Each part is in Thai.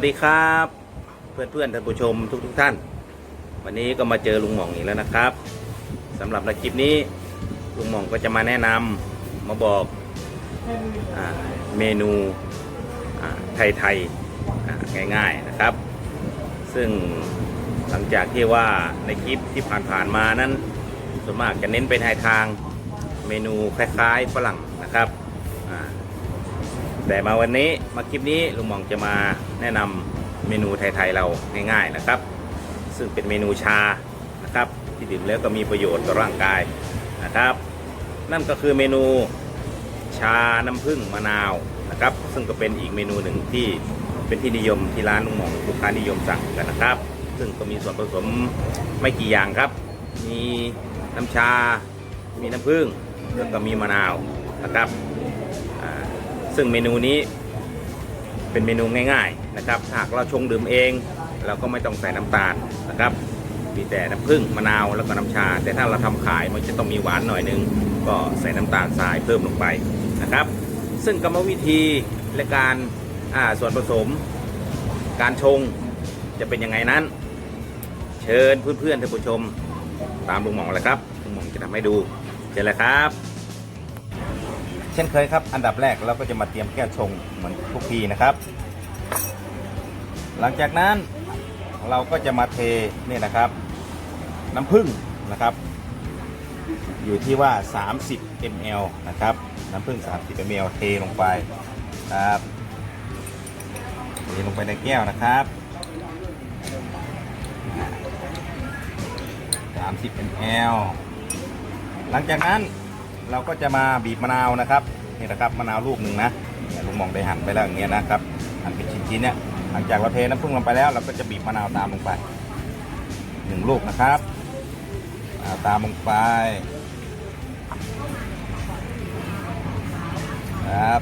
วัสดีครับ เพื่อนเพื่อนๆท่านผู้ชมทุกทท่าน วันนี้ก็มาเจอลุงหม่องอีกแล้วนะครับสำหรับในคลิปนี้ลุงหม่องก็จะมาแนะนำมาบอกอเมนูไทยๆง่ายๆนะครับ ซึ่งหลังจากที่ว่าในคลิปที่ผ่านๆมานั้นส่วนมากจะเน้นไปทางเมนูคล้ายๆฝรั่งนะครับ แต่มาวันนี้มาคลิปนี้ลุงมองจะมาแนะนำเมนูไทยๆเราง่ายๆนะครับ ซึ่งเป็นเมนูชานะครับที่ดื่มแล้วก็มีประโยชน์ต่อร่างกายนะครับ นั่นก็คือเมนูชาน้ำผึ้งมะนาวนะครับ ซึ่งก็เป็นอีกเมนูหนึ่งที่เป็นที่นิยมที่ร้านลุงมองลูกค้านิยมสั่งกันนะครับ ซึ่งก็มีส่วนผสมไม่กี่อย่างครับ มีน้ำชา มีน้ำผึ้งแล้วก็มีมะนาวนะครับ ซึ่งเมนูนี้เป็นเมนูง่ายๆนะครับหากเราชงดื่มเอง เราก็ไม่ต้องใส่น้ำตาลนะครับ มีแต่น้ำผึ้งมะนาวแล้วก็น้ำชา แต่ถ้าเราทำขายมันจะต้องมีหวานหน่อยนึง ก็ใส่น้ำตาลทรายเพิ่มลงไปนะครับ ซึ่งกรรมวิธีและการส่วนผสม การชงจะเป็นยังไงนั้น เชิญเพื่อนๆท่านผู้ชมตามลุงหมองเลยครับลุงหมองจะทำให้ดูเชิญเลยครับ ช่นเคยครับ อันดับแรกเราก็จะมาเตรียมแก้วชงเหมือนทุกทีนะครับ หลังจากนั้นเราก็จะมาเทนี่นะครับ น้ำผึ้งนะครับ อยู่ที่ว่า 30 ml นะครับ น้ำผึ้ง 30 ml เทลงไปครับเทลงไปในแก้วนะครับ 30 ml หลังจากนั้น เราก็จะมาบีบมะนาวนะครับนี่นะครับมะนาวลูกหนึ่งนะลุงมองได้หั่นไปแล้วอย่างเงี้ยนะครับหั่นเป็นชิ้นๆเนี่ยหลังจากเราเทน้ำผึ้งลงไปแล้ว เราก็จะบีบมะนาวตามลงไปหนึ่งลูกนะครับาตามลงไปครับ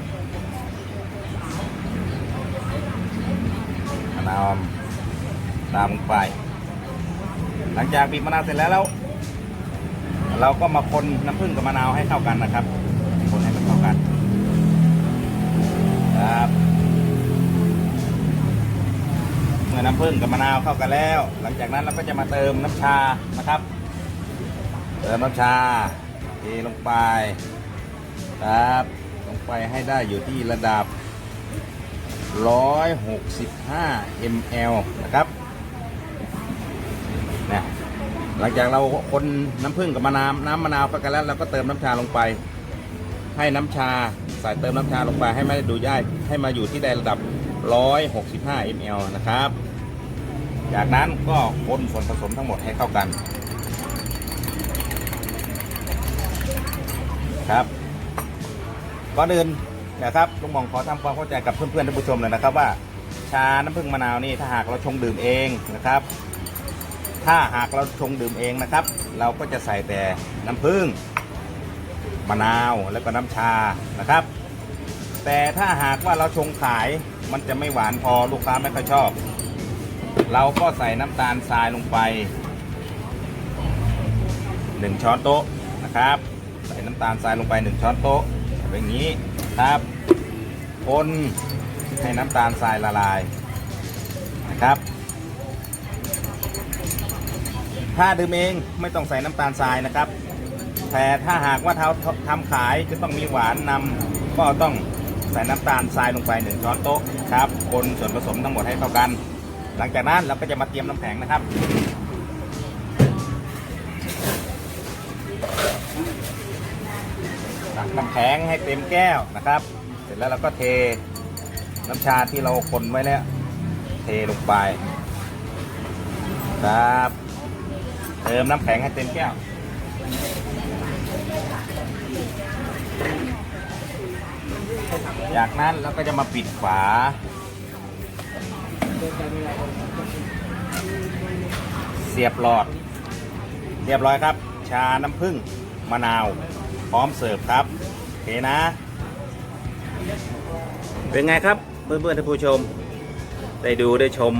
มะนาวตามลงไป หลังจากบีบมะนาวเสร็จแล้วแล้ว เราก็มาคนน้ำผึ้งกับมะนาวให้เข้ากันนะครับ คนให้มันเข้ากันครับเมื่อน้ำผึ้งกับมะนาวเข้ากันแล้ว หลังจากนั้นเราก็จะมาเติมน้ำชานะครับ เติมน้ำชาเทลงไปครับลงไปให้ได้อยู่ที่ระดับ 165 ml นะครับ หลังจากเราคนน้ำผึ้งกับมะนาวน้ำมะนาวเข้ากันแล้วเราก็เติมน้ำชาลงไป ให้น้ำชาใส่เติมน้ำชาลงไปให้ไม่ดูย่ายให้มาอยู่ที่ได้ระดับ 165 ml นะครับ จากนั้นก็คนส่วนผสมทั้งหมดให้เข้ากัน ครับก่อนอื่นนะครับลุงหมองขอทำความเข้าใจกับเพื่อนๆท่านผู้ชมเลยนะครับว่า ชาน้ำผึ้งมะนาวนี่ถ้าหากเราชงดื่มเองนะครับ ถ้าหากเราชงดื่มเองนะครับ เราก็จะใส่แต่น้ำผึ้งมะนาวแล้วก็น้ำชานะครับ แต่ถ้าหากว่าเราชงขายมันจะไม่หวานพอลูกค้าไม่ค่อยชอบ เราก็ใส่น้ำตาลทรายลงไปหนึ่งช้อนโต๊ะนะครับ ใส่น้ำตาลทรายลงไปหนึ่งช้อนโต๊ะแบบนี้ครับคนให้น้ำตาลทรายละลายนะครับ ถ้าดื่มเองไม่ต้องใส่น้ำตาลทรายนะครับ แต่ถ้าหากว่าเทำทำขายจะต้องมีหวานนำก็ต้องใส่น้ำตาลทรายลงไปหนึ่งช้อนโต๊ะครับคนส่วนผสมทั้งหมดให้เข้ากัน หลังจากนั้นเราก็จะมาเตรียมน้ำแข็งนะครับตักน้ำแข็งให้เต็มแก้วนะครับ เสร็จแล้วเราก็เทน้ำชาที่เราคนไว้แล้วเทลงไป ครับ เติมน้ำแข็งให้เต็มแก้วจากนั้นเราก็จะมาปิดฝา เสียบหลอด เรียบร้อยครับ ชาน้ำผึ้งมะนาว พร้อมเสิร์ฟครับโอเคนะ เป็นไงครับเพื่อนๆท่านผู้ชม ได้ดูได้ชม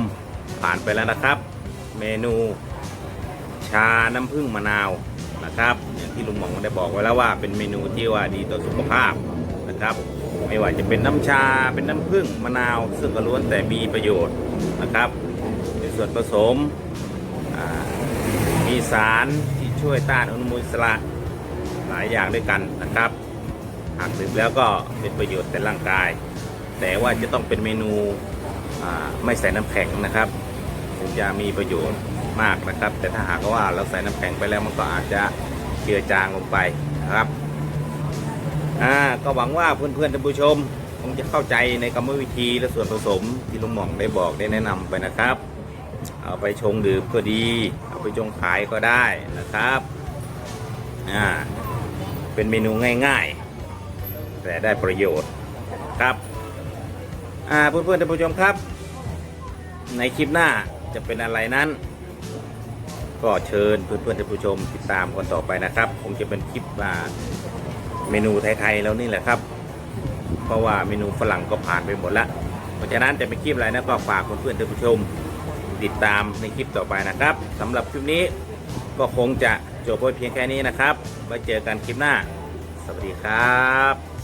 ผ่านไปแล้วนะครับ เมนู ชาน้ำผึ้งมะนาวนะครับ อย่างที่ลุงหมองได้บอกไว้แล้วว่าเป็นเมนูที่ว่าดีต่อสุขภาพนะครับ ไม่ว่าจะเป็นน้ำชาเป็นน้ำผึ้งมะนาว ซึ่งก็ล้วนแต่มีประโยชน์นะครับในส่วนผสมมีสารที่ช่วยต้านอนุมูลอิสระหลายอย่างด้วยกันนะครับ หากดื่มแล้วก็เป็นประโยชน์แต่ร่างกาย แต่ว่าจะต้องเป็นเมนูไม่ใส่น้ำแข็งนะครับถึงจะมีประโยชน์ มากนะครับ แต่ถ้าหากว่าเราใส่น้ำแข็งไปแล้วมันก็อาจจะเจือจางลงไปนะครับอ่าก็หวังว่าเพื่อนๆท่านผู้ชม คงจะเข้าใจในกรรมวิธีและส่วนผสมที่ลุงหม่องได้บอกได้แนะนำไปนะครับ เอาไปชงดื่มก็ดี เอาไปชงขายก็ได้นะครับอ่าเป็นเมนูง่ายๆ แต่ได้ประโยชน์ครับอ่าเพื่อนๆท่านผู้ชมครับ ในคลิปหน้าจะเป็นอะไรนั้น ก็เชิญเพื่อนๆท่านผู้ชมติดตามกันต่อไปนะครับคงจะเป็นคลิปอ่าเมนูไทยๆแล้วนี่แหละครับ เพราะว่าเมนูฝรั่งก็ผ่านไปหมดล้วเพราะฉะนั้นจะเป็นคลิปอะไรนะก็ฝากเพื่อนๆท่านผู้ชมติดตามในคลิปต่อไปนะครับสำหรับคลิปนี้ก็คงจะจบไว้เพียงแค่นี้นะครับไว้เจอกันคลิปหน้า สวัสดีครับ